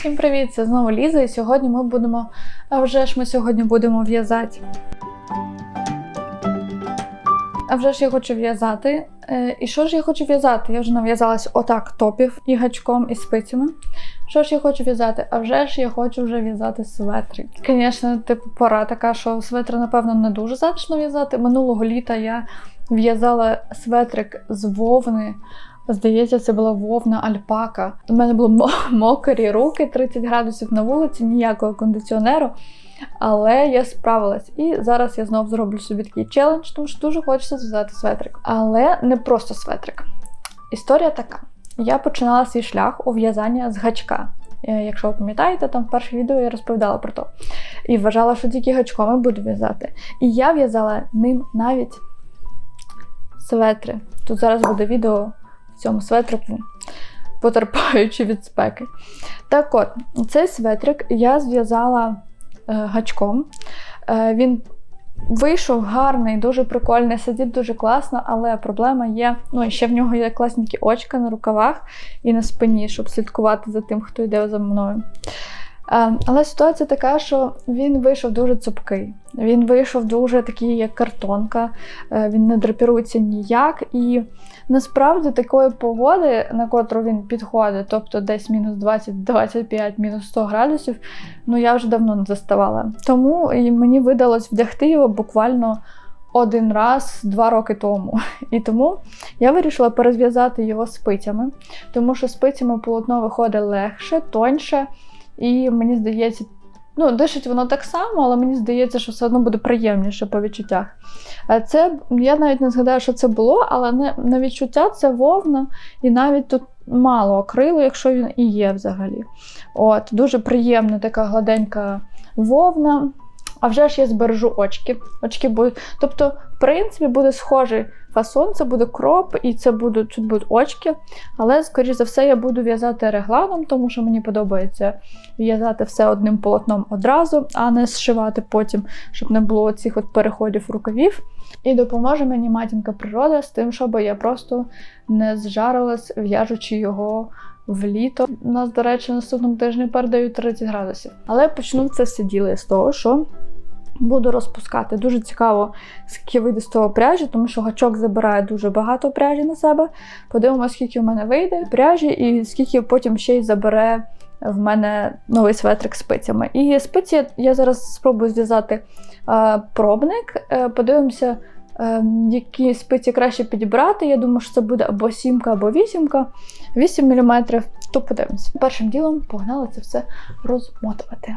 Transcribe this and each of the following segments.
Всім привіт! Це знову Ліза, і сьогодні ми будемо. А вже ж ми сьогодні будемо в'язати. А вже ж я хочу в'язати. Е, І що ж я хочу в'язати? Я вже нав'язалась отак топів і гачком, і спицями. Що ж я хочу в'язати? А вже ж я хочу вже в'язати светри. Звісно, типу, пора така, що светри, напевно, не дуже затишно в'язати. Минулого літа я в'язала светрик з вовни. Здається, це була вовна альпака. У мене були мокрі руки, 30 градусів на вулиці, ніякого кондиціонеру. Але я справилась. І зараз я знову зроблю собі такий челендж, тому що дуже хочеться зв'язати светрик. Але не просто светрик. Історія така: я починала свій шлях у в'язання з гачка. Е, Якщо ви пам'ятаєте, там в перших відео я розповідала про то. І вважала, що тільки гачком я буду в'язати. І я в'язала ним навіть светри. Тут зараз буде відео цьому светрику, потерпаючи від спеки. Так от, цей светрик я зв'язала е, гачком. Е, він вийшов гарний, дуже прикольний, сидить дуже класно, але проблема є. Ну, і ще в нього є класненькі очка на рукавах і на спині, щоб слідкувати за тим, хто йде за мною. Е, Але ситуація така, що він вийшов дуже цупкий. Він вийшов дуже такий, як картонка, е, він не драпірується ніяк. І насправді такої погоди, на котру він підходить, тобто десь мінус 20-25, мінус 100 градусів, ну я вже давно не заставала. Тому і мені видалось вдягти його буквально один раз два роки тому. І тому я вирішила перезв'язати його спицями, тому що спицями полотно виходить легше, тоньше. І мені здається, ну, дишить воно так само, але мені здається, що все одно буде приємніше по відчуттях. Це я навіть не згадаю, що це було, але не, на відчуття це вовна, і навіть тут мало акрилу, якщо він і є взагалі. От, Дуже приємна така гладенька вовна. А вже ж я збережу очки. Очки будуть. Тобто, в принципі, буде схожий фасон, це буде кроп, і це будуть тут будуть очки. Але, скоріш за все, я буду в'язати регланом, тому що мені подобається в'язати все одним полотном одразу, а не зшивати потім, щоб не було цих от переходів рукавів. І допоможе мені матінка природа з тим, щоб я просто не зжарилась, в'яжучи його в літо. У нас, до речі, наступному тижні передають 30 градусів. Але почну це все діло з того, що буду розпускати. Дуже цікаво, скільки вийде з того пряжі, тому що гачок забирає дуже багато пряжі на себе. Подивимося, скільки в мене вийде пряжі, і скільки потім ще й забере в мене новий светрик спицями. І спиці я зараз спробую зв'язати е, пробник. Е, подивимося, е, які спиці краще підібрати. Я думаю, що це буде або сімка, або вісімка. 8 мм, то подивимося. Першим ділом погнали це все розмотувати.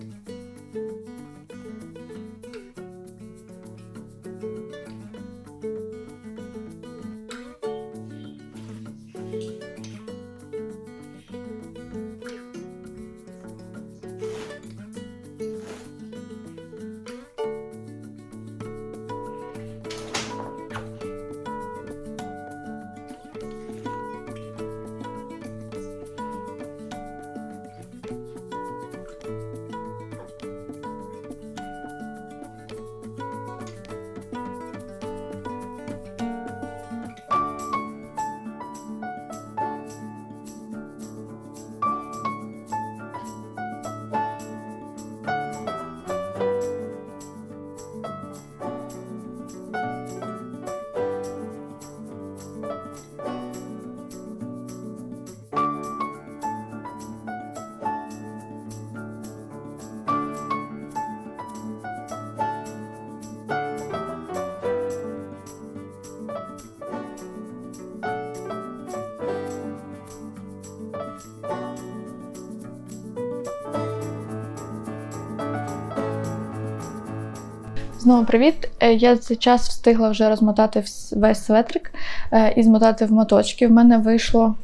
Знову привіт! Е, Я за час встигла вже розмотати весь светрик е, і змотати в моточки. В мене вийшло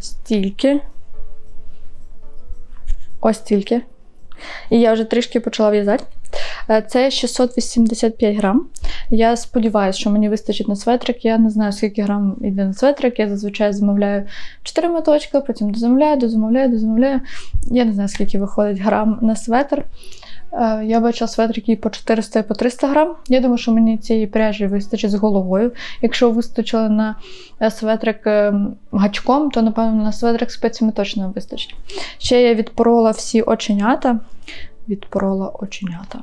стільки. Ось стільки. І я вже трішки почала в'язати. Е, Це 685 грам. Я сподіваюся, що мені вистачить на светрик. Я не знаю, скільки грам йде на светрик. Я зазвичай замовляю 4 моточки, потім дозамовляю, дозамовляю, дозамовляю. Я не знаю, скільки виходить грам на светр. Е, Я бачила светрики по 400 і по 300 грам. Я думаю, що мені цієї пряжі вистачить з головою. Якщо вистачило на е, светрик е, гачком, то напевно на светрик спеціями точно вистачить. Ще я відпорола всі оченята. Відпорола оченята.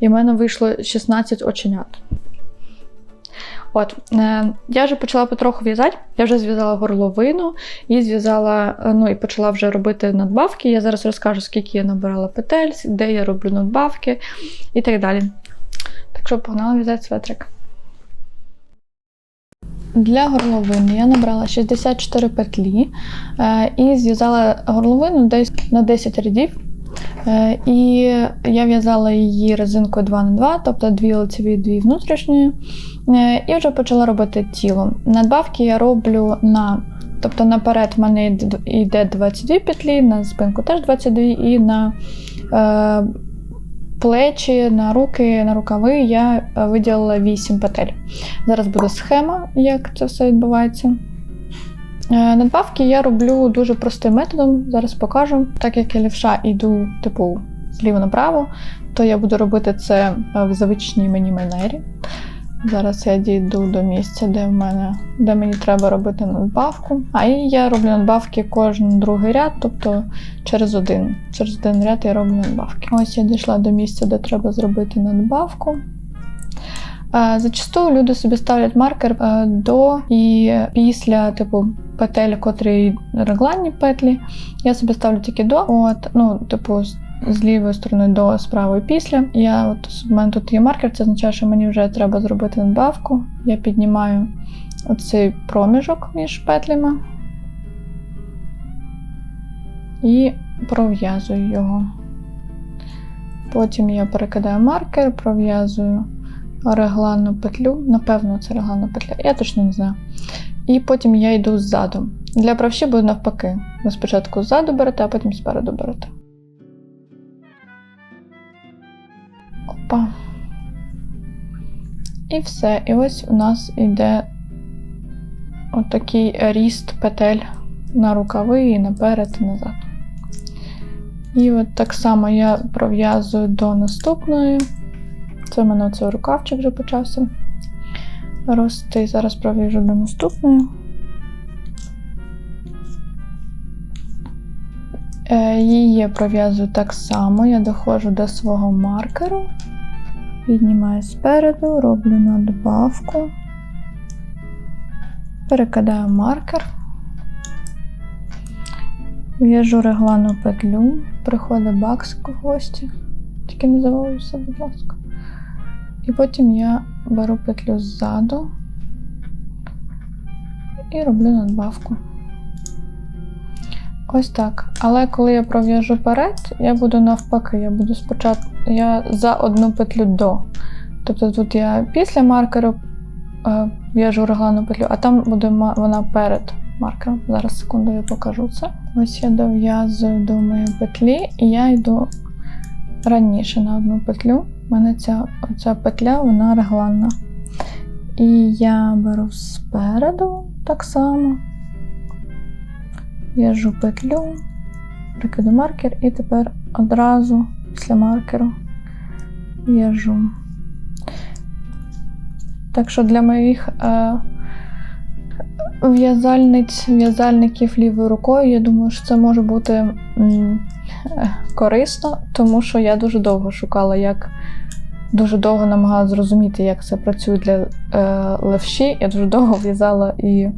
І в мене вийшло 16 оченят. От, е, я вже почала потроху в'язати. Я вже зв'язала горловину і зв'язала, е, ну і почала вже робити надбавки. Я зараз розкажу, скільки я набирала петель, де я роблю надбавки і так далі. Так що погнала в'язати светрик. Для горловини я набрала 64 петлі е, і зв'язала горловину десь на 10 рядів. Е, І я в'язала її резинкою 2х2, тобто дві лицеві, дві внутрішні. Е, І вже почала робити тіло. Надбавки я роблю на. Тобто наперед в мене йде- йде 22 петлі, на спинку теж 22, і на е, плечі, на руки, на рукави я е, виділила 8 петель. Зараз буде схема, як це все відбувається. Е, Надбавки я роблю дуже простим методом, зараз покажу. Так як я лівша йду, типу, зліва направо, то я буду робити це е, в звичній мені манері. Зараз я дійду до місця, де в мене, де мені треба робити надбавку. А і я роблю надбавки кожен другий ряд, тобто через один. Через один ряд я роблю надбавки. Ось я дійшла до місця, де треба зробити надбавку. Е, Зачасту люди собі ставлять маркер до і після, типу, петель, котрі регланні петлі. Я собі ставлю тільки до. От, ну, типу, з- лівої сторони до, з після. Я от у мене тут є маркер, це означає, що мені вже треба зробити надбавку. Я піднімаю оцей проміжок між петлями і пров'язую його. Потім я перекидаю маркер, пров'язую регланну петлю. Напевно, це регланна петля, я точно не знаю. І потім я йду ззаду. Для правші буде навпаки. Ви спочатку ззаду берете, а потім спереду берете. Опа. І все. І ось у нас йде отакий ріст петель на рукави і наперед і назад. І от так само я пров'язую до наступної. Це в мене оцей рукавчик вже почався рости. Зараз пров'яжу до наступної. Е, Її я пров'язую так само. Я доходжу до свого маркеру, піднімаю спереду, роблю надбавку, перекидаю маркер, в'яжу реглану петлю, приходить бакс в гості. Тільки не завалюйся, будь ласка. І потім я беру петлю ззаду і роблю надбавку. Ось так. Але коли я пров'яжу перед, я буду навпаки, я буду спочатку я за одну петлю до. Тобто тут я після маркеру е, в'яжу реглану петлю, а там буде вона перед маркером. Зараз секунду я покажу це. Ось я дов'язую до моєї петлі, і я йду раніше на одну петлю. У мене ця, ця петля, вона регланна. І я беру спереду так само. В'яжу петлю, прикиду маркер і тепер одразу після маркеру в'яжу. Так що для моїх е, в'язальниць, в'язальників лівою рукою, я думаю, що це може бути м, е, корисно, тому що я дуже довго шукала, як дуже довго намагалася зрозуміти, як це працює для е, левші. Я дуже довго в'язала і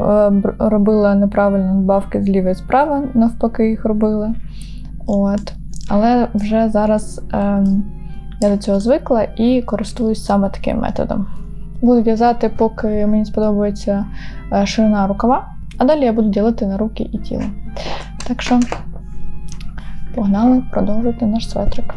е, робила неправильно надбавки зліва і справа, навпаки, їх робила. От. Але вже зараз е, я до цього звикла і користуюсь саме таким методом. Буду в'язати, поки мені сподобається е, ширина рукава, а далі я буду ділити на руки і тіло. Так що погнали продовжувати наш светрик.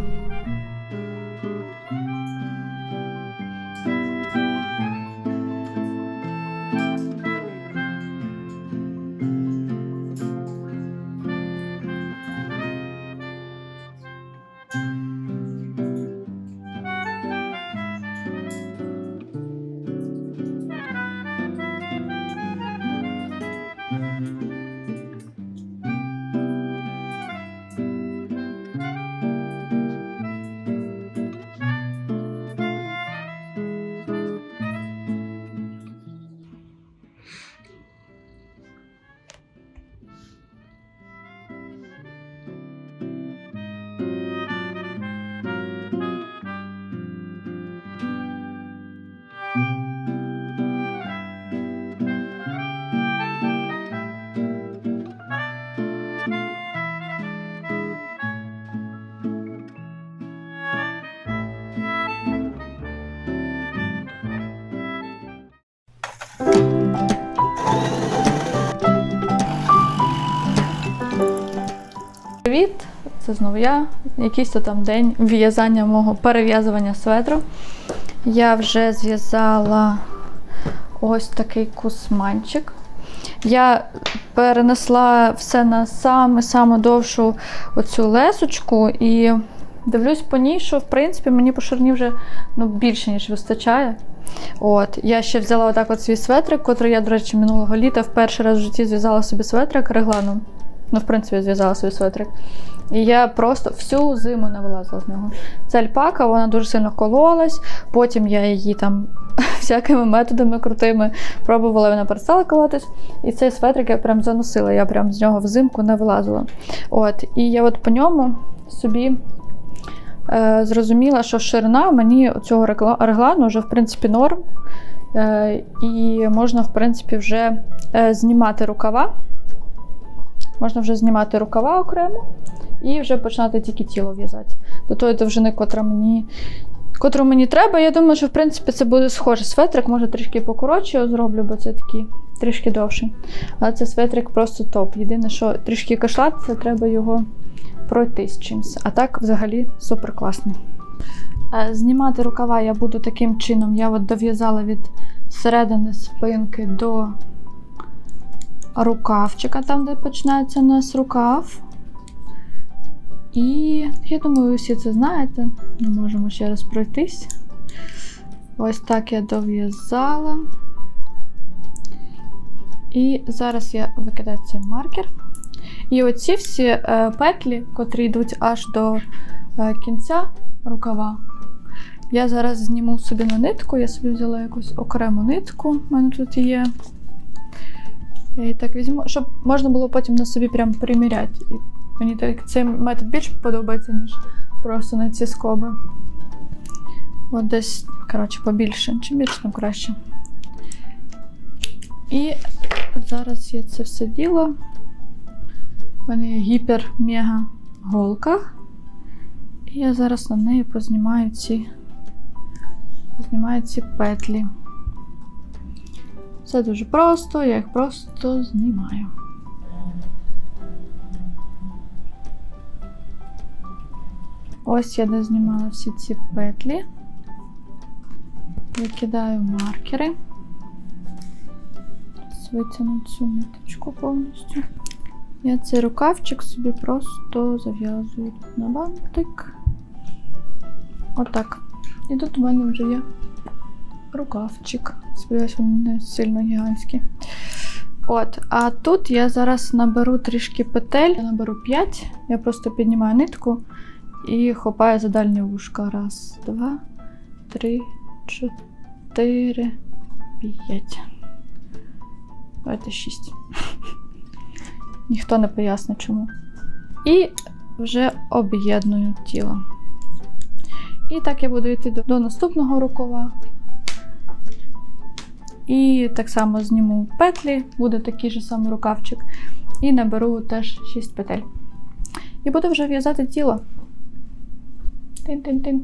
Привіт! Це знову я. Якийсь то там день в'язання мого перев'язування светру. Я вже зв'язала ось такий кусманчик. Я перенесла все на саме-саме довшу оцю лесочку і дивлюсь по ній, що в принципі мені по ширині вже ну, більше, ніж вистачає. От, я ще взяла отак от свій светрик, котрий я, до речі, минулого літа в перший раз в житті зв'язала собі светрик регланом. Ну, в принципі, зв'язала свій светрик. І я просто всю зиму не вилазила з нього. Це альпака, вона дуже сильно кололась. Потім я її там всякими методами крутими пробувала, вона перестала колотись. І цей светрик я прям заносила, я прям з нього взимку не вилазила. От, І я от по ньому собі е, зрозуміла, що ширина мені цього реглану вже в принципі норм. Е, і можна, в принципі, вже е, знімати рукава. Можна вже знімати рукава окремо і вже починати тільки тіло в'язати. До тої довжини, котра мені, котру мені треба. Я думаю, що в принципі це буде схоже. Светрик, може трішки покоротше його зроблю, бо це такий трішки довший. Але це светрик просто топ. Єдине, що трішки кашлат, це треба його пройти з чимось. А так взагалі супер класний. Знімати рукава я буду таким чином. Я от дов'язала від середини спинки до рукавчика, там, де починається у нас рукав. І я думаю, ви всі це знаєте. Ми можемо ще раз пройтись. Ось так я дов'язала. І зараз я викидаю цей маркер. І оці всі е, петлі, котрі йдуть аж до е, кінця рукава, я зараз зніму собі на нитку. Я собі взяла якусь окрему нитку, в мене тут є. Я її так візьму, щоб можна було потім на собі прям приміряти. І мені так цей метод більше подобається, ніж просто на ці скоби. От десь, коротше, побільше. Чим більше, тим краще. І зараз я це все діло. У мене є гіпер-мега голка. І я зараз на неї познімаю ці, познімаю ці петлі. Все дуже просто, я їх просто знімаю. Ось я дознімала всі ці петлі. Викидаю маркери. Витягну цю ниточку повністю. Я цей рукавчик собі просто зав'язую на бантик. Отак. І тут у мене вже є рукавчик. Сподіваюсь, він не сильно гігантський. От, а тут я зараз наберу трішки петель. Я наберу 5. Я просто піднімаю нитку і хопаю за дальнє вушко. Раз, два, три, чотири, п'ять. Давайте шість. Ніхто не пояснить чому. І вже об'єдную тіло. І так я буду йти до, наступного рукава. І так само зніму петлі, буде такий же самий рукавчик. І наберу теж 6 петель. І буду вже в'язати тіло. Тин-тин-тин.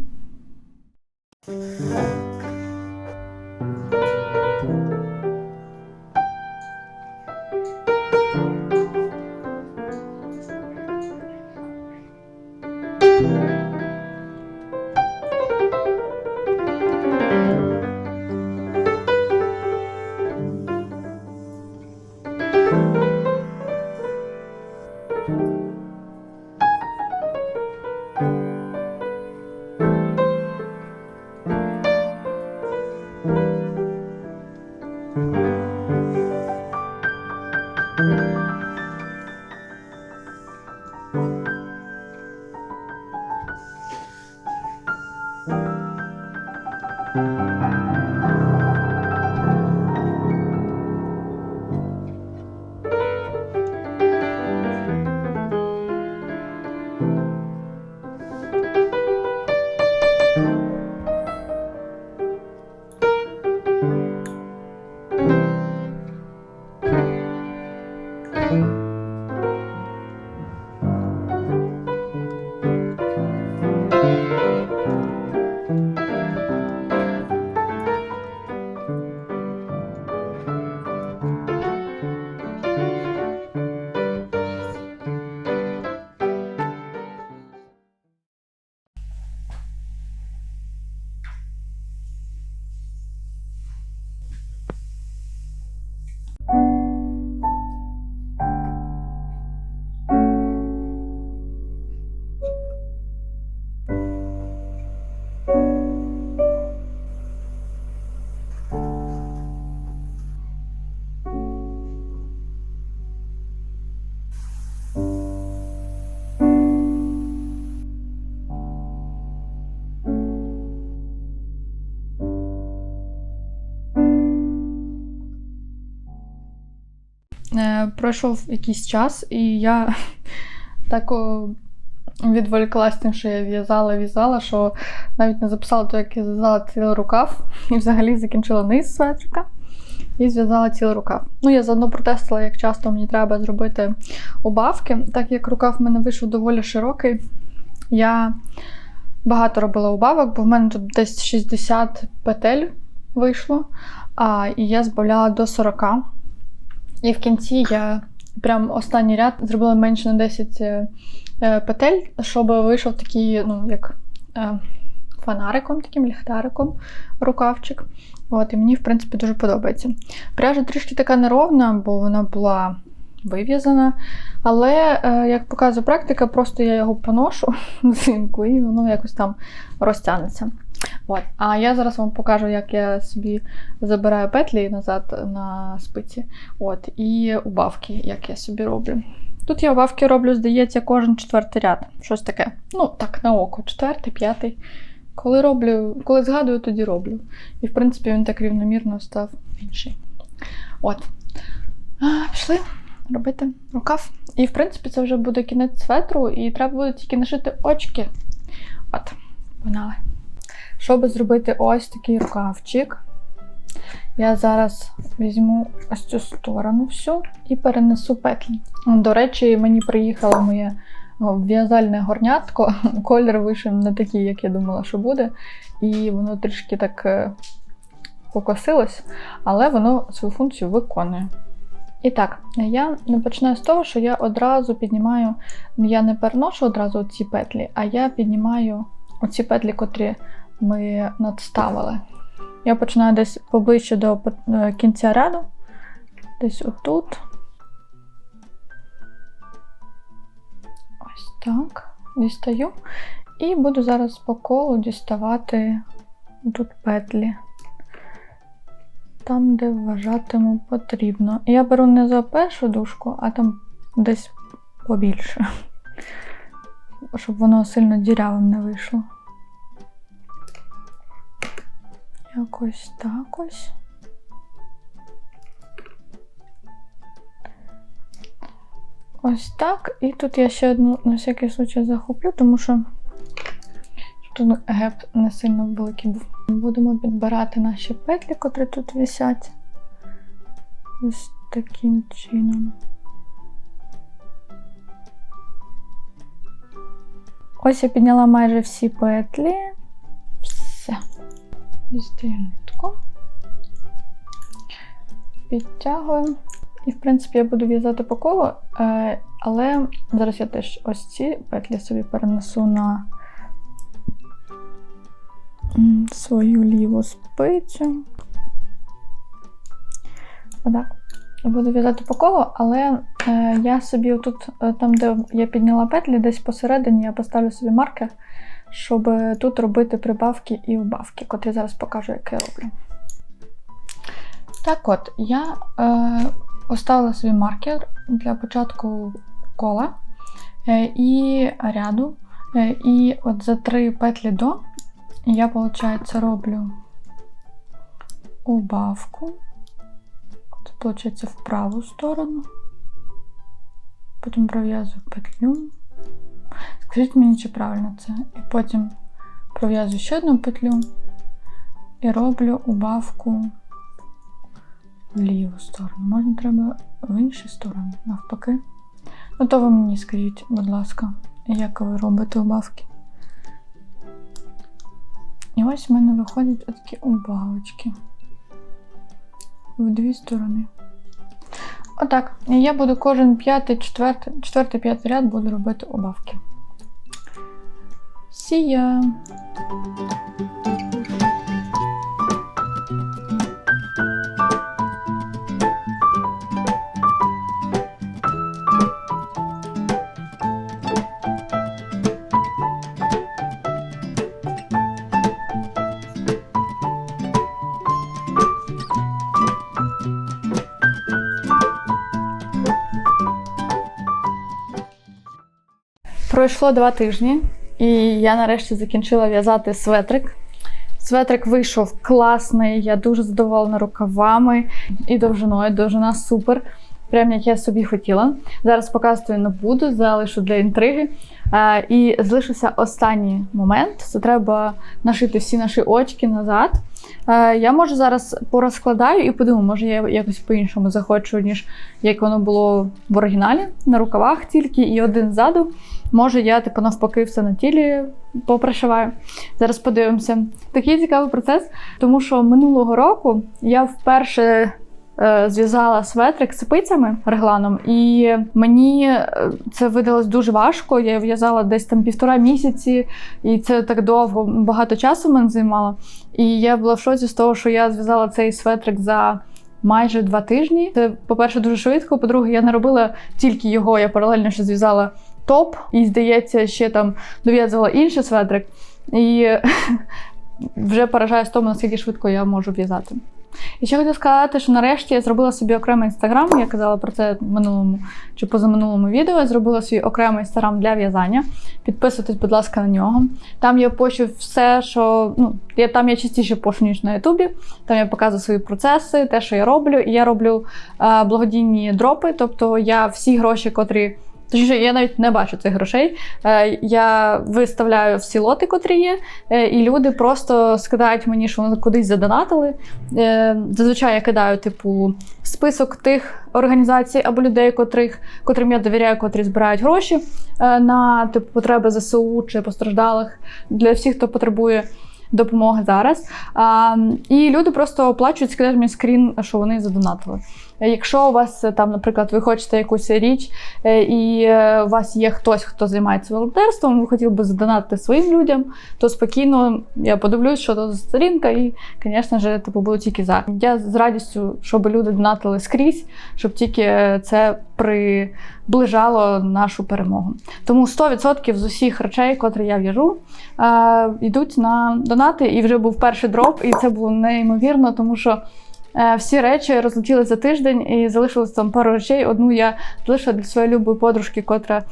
Пройшов якийсь час, і я так відволіклась тим, що я в'язала, в'язала, що навіть не записала то, як я зв'язала цілий рукав, і взагалі закінчила низ светрика і зв'язала цілий рукав. Ну, я заодно протестила, як часто мені треба зробити убавки. Так як рукав в мене вийшов доволі широкий, я багато робила убавок, бо в мене тут десь 60 петель вийшло, а, і я збавляла до 40. І в кінці я прям останній ряд зробила менше на 10 е, е, петель, щоб вийшов такий, ну, як е, фонариком, таким ліхтариком рукавчик. От, і мені, в принципі, дуже подобається. Пряжа трішки така неровна, бо вона була вив'язана. Але, як показує практика, просто я його поношу взимку і воно якось там розтягнеться. От. А я зараз вам покажу, як я собі забираю петлі назад на спиці. От, і убавки, як я собі роблю. Тут я убавки роблю, здається, кожен четвертий ряд. Щось таке. Ну, так, на око, четвертий, п'ятий. Коли роблю, коли згадую, тоді роблю. І в принципі він так рівномірно став інший. От. А, пішли робити рукав. І в принципі це вже буде кінець светру, і треба буде тільки нашити очки. От, погнали. Щоб зробити ось такий рукавчик, я зараз візьму ось цю сторону всю і перенесу петлі. До речі, мені приїхало моє в'язальне горнятко. Колір вийшов не такий, як я думала, що буде. І воно трішки так е, покосилось, але воно свою функцію виконує. І так, я починаю з того, що я одразу піднімаю, я не переношу одразу ці петлі, а я піднімаю оці петлі, котрі ми надставили. Я починаю десь поближче до е, кінця ряду, десь отут. Ось так. Дістаю. І буду зараз по колу діставати тут петлі. Там, де вважатиму потрібно. Я беру не за першу дужку, а там десь побільше. Щоб воно сильно дірявим не вийшло. Якось так ось. Ось так. І тут я ще одну на всякий случай захоплю, тому що тут геп не сильно великий був. Будемо підбирати наші петлі, котрі тут висять. Ось таким чином. Ось я підняла майже всі петлі. Дістаю нитку. Підтягую. І, в принципі, я буду в'язати по колу, е, але зараз я теж ось ці петлі собі перенесу на свою ліву спицю. Отак. Буду в'язати по колу, але е, я собі отут, е, там, де я підняла петлі, десь посередині я поставлю собі маркер, щоб тут робити прибавки і вбавки, котрі зараз покажу, як я роблю. Так от, я е, поставила собі маркер для початку кола е, і ряду. Е, і от за три петлі до я, виходить, роблю убавку. Це, виходить, в праву сторону. Потім пров'язую петлю. Скажіть мені, чи правильно це. І потім пров'язую ще одну петлю і роблю убавку в ліву сторону. Можна треба в інші сторони, навпаки. Ну, то ви мені скажіть, будь ласка, як ви робите убавки. І ось в мене виходять такі убавочки в дві сторони. Отак. І я буду кожен п'ятий, четвертий, четвертий, п'ятий ряд буду робити обавки. Сія. Пройшло два тижні, і я нарешті закінчила в'язати светрик. Светрик вийшов класний, я дуже задоволена рукавами і довжиною. Довжина супер. прям як я собі хотіла. Зараз показувати не буду, залишу для інтриги. Е, і залишився останній момент. Це треба нашити всі наші очки назад. Е, я може зараз порозкладаю і подумаю, може я якось по-іншому захочу, ніж як воно було в оригіналі, на рукавах тільки і один ззаду. Може, я типу навпаки все на тілі попришиваю. Зараз подивимося. Такий цікавий процес, тому що минулого року я вперше. е, Зв'язала светрик спицями регланом, і мені е, це видалось дуже важко. Я в'язала десь там півтора місяці, і це так довго, багато часу мене займало. І я була в шоці з того, що я зв'язала цей светрик за майже два тижні. Це, по-перше, дуже швидко. По-друге, я не робила тільки його, я паралельно ще зв'язала топ, і, здається, ще там дов'язувала інший светрик. І вже поражаюсь тому, наскільки швидко я можу в'язати. І ще хотіла сказати, що нарешті я зробила собі окремий інстаграм. Я казала про це в минулому чи позаминулому відео. Я зробила свій окремий інстаграм для в'язання. Підписуйтесь, будь ласка, на нього. Там я пощу все, що ну я там я частіше пощу, ніж на Ютубі. Там я показую свої процеси, те, що я роблю. І я роблю е, благодійні дропи, тобто я всі гроші, котрі. Точніше, я навіть не бачу цих грошей. Е, Я виставляю всі лоти, котрі є, е, і люди просто скидають мені, що вони кудись задонатили. Е, Зазвичай я кидаю, типу, список тих організацій або людей, котрих, котрим я довіряю, котрі збирають гроші на типу, потреби ЗСУ чи постраждалих для всіх, хто потребує. Допомоги зараз. А, і люди просто оплачують, скидають мені скрін, що вони задонатили. Якщо у вас е, там, наприклад, ви хочете якусь річ, е, і е, у вас є хтось, хто займається волонтерством, ви хотіли би задонатити своїм людям, то спокійно я подивлюсь, що то за сторінка, і, звісно ж, типу, буду тільки за. Я з радістю, щоб люди донатили скрізь, щоб тільки це приближало нашу перемогу. Тому 100% з усіх речей, котрі я в'яжу, йдуть на донати. І вже був перший дроп, і це було неймовірно, тому що. Е, Всі речі розлетіли за тиждень і залишилось там пару речей. Одну я залишила для своєї любої подружки, котра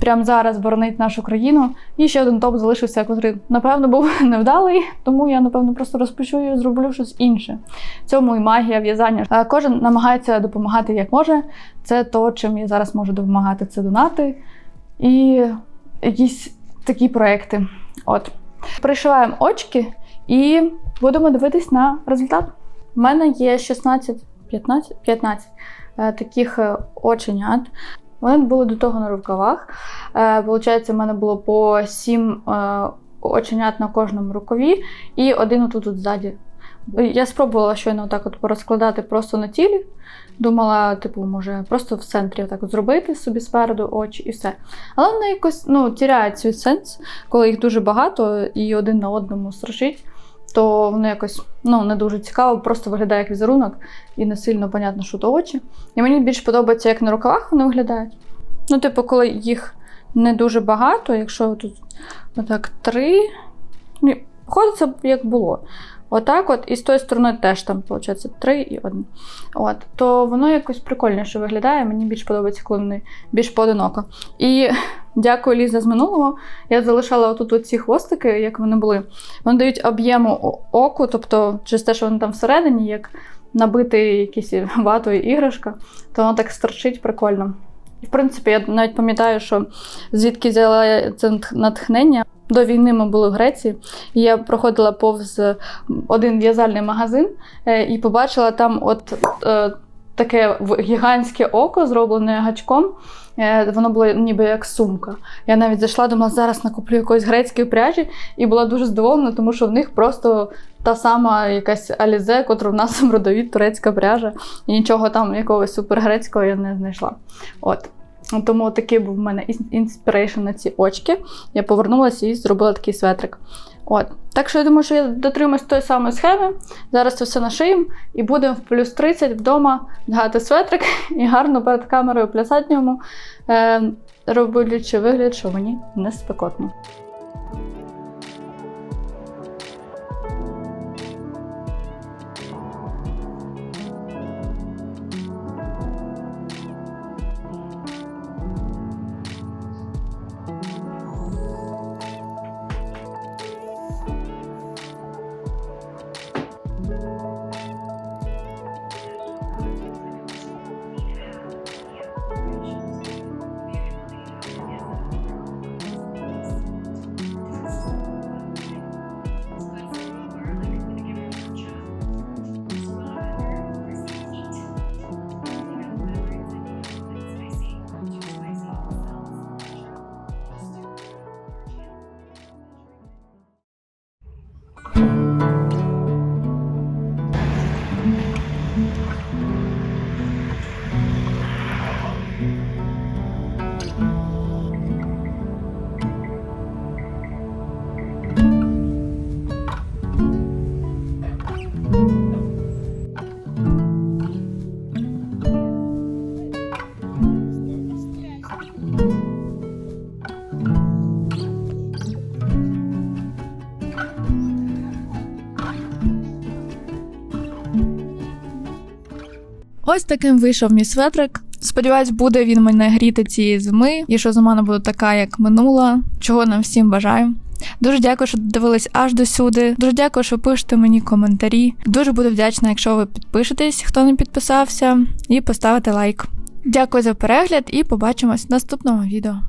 прямо зараз боронить нашу країну. І ще один топ залишився, котрий, напевно, був невдалий, тому я, напевно, просто розпущу і зроблю щось інше. Цьому і магія в'язання. Е, Кожен намагається допомагати як може. Це то, чим я зараз можу допомагати. Це донати і якісь такі проекти. От. Пришиваємо очки і будемо дивитись на результат. У мене є 16, 15, 15 е, таких е, оченят. Вони були до того на рукавах. Е, Получається, в мене було по 7 е, оченят на кожному рукаві і один отут от ззаді. Я спробувала щойно так от порозкладати просто на тілі. Думала, типу, може, просто в центрі так зробити собі спереду очі і все. Але вони якось ну, тіряють свій сенс, коли їх дуже багато і один на одному страшить то воно якось ну, не дуже цікаво, просто виглядає як візерунок і не сильно понятно, що то очі. І мені більш подобається, як на рукавах вони виглядають. Ну, типу, коли їх не дуже багато, якщо тут отак три, ну, походить як було. Отак от, і з тої сторони теж там, виходить, три і один. От, то воно якось прикольніше виглядає. Мені більш подобається, коли вони більш поодиноко. І дякую Ліза з минулого. Я залишала отут оці хвостики, як вони були. Вони дають об'єму оку, тобто через те, що вони там всередині, як набити якісь ватою іграшка, то воно так стерчить прикольно. І, в принципі, я навіть пам'ятаю, що звідки взяла це натхнення. До війни ми були в Греції, і я проходила повз один в'язальний магазин е, і побачила там от е, таке в- гігантське око, зроблене гачком. Е, Воно було ніби як сумка. Я навіть зайшла, думала, зараз накуплю якоїсь грецької пряжі, і була дуже здивована, тому що в них просто та сама якась алізе, котру в нас продають турецька пряжа, і нічого там якогось супергрецького я не знайшла. От. Тому такий був в мене інспірейшн на ці очки. Я повернулася і зробила такий светрик. От. Так що я думаю, що я дотримуюсь тої самої схеми. Зараз це все нашиємо і будемо в плюс 30 вдома вдягати светрик і гарно перед камерою плясати ньому, е, роблячи вигляд, що мені не спекотно. Ось таким вийшов мій светрик. Сподіваюсь, буде він мене гріти цієї зими, і що зима не буде така, як минула, чого нам всім бажаю. Дуже дякую, що дивились аж до сюди. Дуже дякую, що пишете мені коментарі. Дуже буду вдячна, якщо ви підпишетесь, хто не підписався, і поставите лайк. Дякую за перегляд і побачимось в наступному відео.